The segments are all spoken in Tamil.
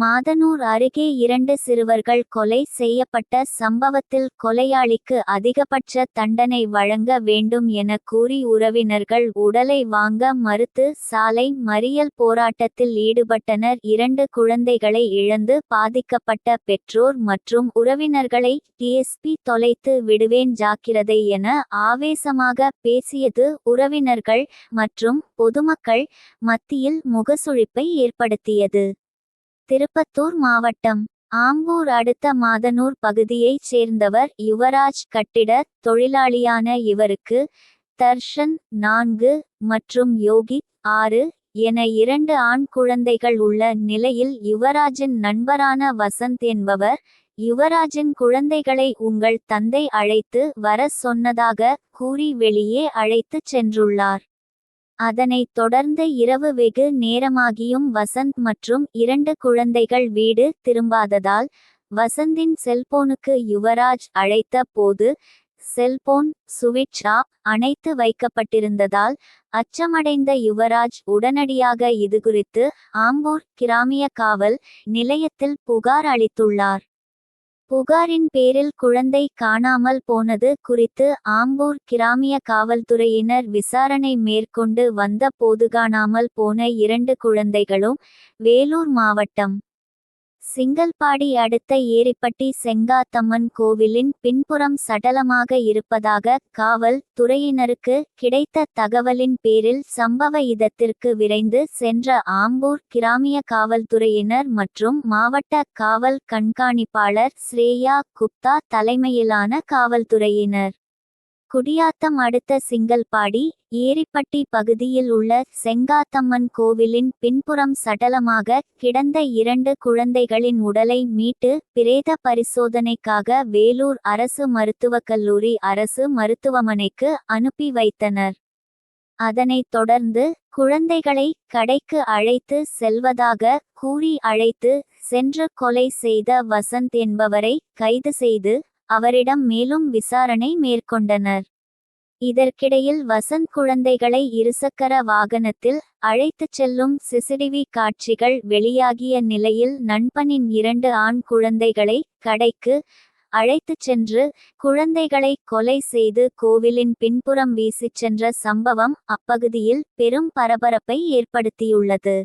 மாதனூர் அருகே இரண்டு சிறுவர்கள் கொலை செய்யப்பட்ட சம்பவத்தில் கொலையாளிக்கு அதிகபட்ச தண்டனை வழங்க வேண்டும் என கூறி உறவினர்கள் உடலை வாங்க மறுத்து சாலை மறியல் போராட்டத்தில் ஈடுபட்டனர். இரண்டு குழந்தைகளை இழந்து பாதிக்கப்பட்ட பெற்றோர் மற்றும் உறவினர்களை டிஎஸ்பி தொலைத்து விடுவேன் ஜாக்கிரதை என ஆவேசமாக பேசியது உறவினர்கள் மற்றும் பொதுமக்கள் மத்தியில் முகசுழிப்பை ஏற்படுத்தியது. திருப்பத்தூர் மாவட்டம் ஆம்பூர் அடுத்த மாதனூர் பகுதியைச் சேர்ந்தவர் யுவராஜ் கட்டிட தொழிலாளியான இவருக்கு தர்ஷன் நான்கு மற்றும் யோகி ஆறு என இரண்டு ஆண் குழந்தைகள் உள்ள நிலையில் யுவராஜின் நண்பரான வசந்த் என்பவர் யுவராஜின் குழந்தைகளை உங்கள் தந்தை அழைத்து வர சொன்னதாக கூறி வெளியே அழைத்துச் சென்றுள்ளார். அதனைத் தொடர்ந்து இரவு வெகு நேரமாகியும் வசந்த் மற்றும் இரண்டு குழந்தைகள் வீடு திரும்பாததால் வசந்தின் செல்போனுக்கு யுவராஜ் அழைத்த போது செல்போன் சுவிட்ச் ஆப் அணைத்து வைக்கப்பட்டிருந்ததால் அச்சமடைந்த யுவராஜ் உடனடியாக இதுகுறித்து ஆம்பூர் கிராமிய காவல் நிலையத்தில் புகார் அளித்துள்ளார். புகாரின் பேரில் குழந்தை காணாமல் போனது குறித்து ஆம்பூர் கிராமிய காவல்துறையினர் விசாரணை மேற்கொண்டு வந்த போது காணாமல் போன இரண்டு குழந்தைகளும் வேலூர் மாவட்டம் சிங்கல்பாடி அடுத்த ஏரிப்பட்டி செங்காத்தம்மன் கோவிலின் பின்புறம் சடலமாக இருப்பதாக காவல் துறையினருக்கு கிடைத்த தகவலின் பேரில் சம்பவ இடத்திற்கு விரைந்து சென்ற ஆம்பூர் கிராமிய காவல்துறையினர் மற்றும் மாவட்ட காவல் கண்காணிப்பாளர் ஸ்ரேயா குப்தா தலைமையிலான காவல்துறையினர். குடியாத்தம் அடுத்த சிங்கல்பாடி ஏரிப்பட்டி பகுதியில் உள்ள செங்காத்தம்மன் கோவிலின் பின்புறம் சடலமாக கிடந்த இரண்டு குழந்தைகளின் உடலை மீட்டு பிரேத பரிசோதனைக்காக வேலூர் அரசு மருத்துவக் கல்லூரி அரசு மருத்துவமனைக்கு அனுப்பி வைத்தனர். அதனைத் தொடர்ந்து குழந்தைகளை கடைக்கு அழைத்து செல்வதாக கூறி அழைத்து சென்று கொலை செய்த வசந்த் என்பவரை கைது செய்து அவரிடம் மேலும் விசாரணை மேற்கொண்டனர். இதற்கிடையில் வசந்த் குழந்தைகளை இருசக்கர வாகனத்தில் அழைத்துச் செல்லும் சிசிடிவி காட்சிகள் வெளியாகிய நிலையில் நண்பனின் இரண்டு ஆண் குழந்தைகளை கடைக்கு அழைத்துச் சென்று குழந்தைகளை கொலை செய்து கோவிலின் பின்புறம் வீசிச் சென்ற சம்பவம் அப்பகுதியில் பெரும் பரபரப்பை ஏற்படுத்தியுள்ளது.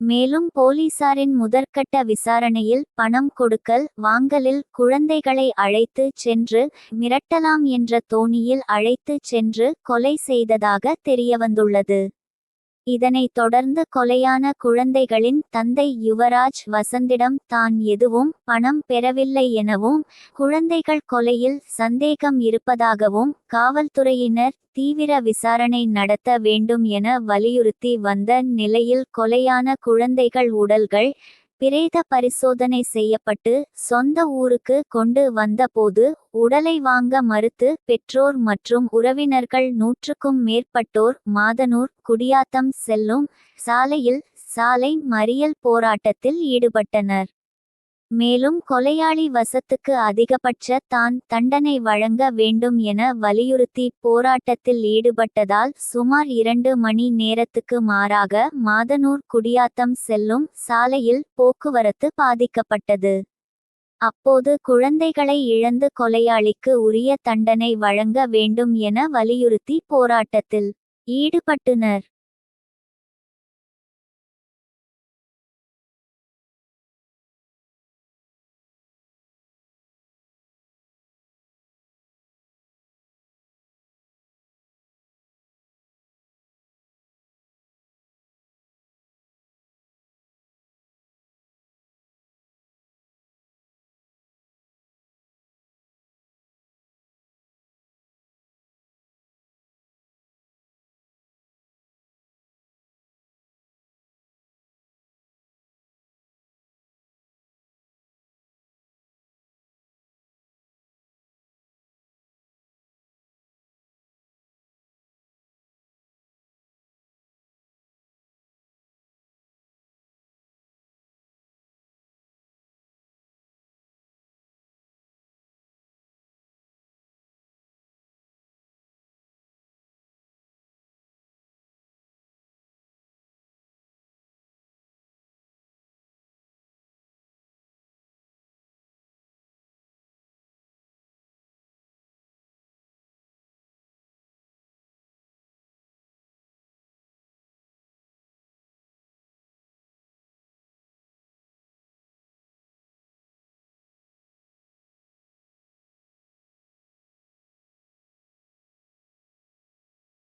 மேலும் போலீசாரின் முதற்கட்ட விசாரணையில் பணம் கொடுக்கல் வாங்கலில் குழந்தைகளை அழைத்து சென்று மிரட்டலாம் என்ற தோணியில் அழைத்து சென்று கொலை செய்ததாக தெரியவந்துள்ளது. இதனைத் தொடர்ந்து கொலையான குழந்தைகளின் தந்தை யுவராஜ் வசந்திடம் தான் எதுவும் பணம் பெறவில்லை எனவும் குழந்தைகள் கொலையில் சந்தேகம் இருப்பதாகவும் காவல்துறையினர் தீவிர விசாரணை நடத்த வேண்டும் என வலியுறுத்தி வந்த நிலையில் கொலையான குழந்தைகள் உடல்கள் பிரேத பரிசோதனை செய்யப்பட்டு சொந்த ஊருக்கு கொண்டு வந்தபோது உடலை வாங்க மறுத்து பெற்றோர் மற்றும் உறவினர்கள் நூற்றுக்கும் மேற்பட்டோர் மாதனூர் குடியாத்தம் செல்லும் சாலையில் சாலை மறியல் போராட்டத்தில் ஈடுபட்டனர். மேலும் கொலையாளி வசத்துக்கு அதிகபட்ச தான் தண்டனை வழங்க வேண்டும் என வலியுறுத்தி போராட்டத்தில் ஈடுபட்டதால் சுமார் இரண்டு மணி நேரத்துக்கு மாறாக மாதனூர் குடியாத்தம் செல்லும் சாலையில் போக்குவரத்து பாதிக்கப்பட்டது. அப்போது குழந்தைகளை இழந்து கொலையாளிக்கு உரிய தண்டனை வழங்க வேண்டும் என வலியுறுத்தி போராட்டத்தில் ஈடுபட்டனர்.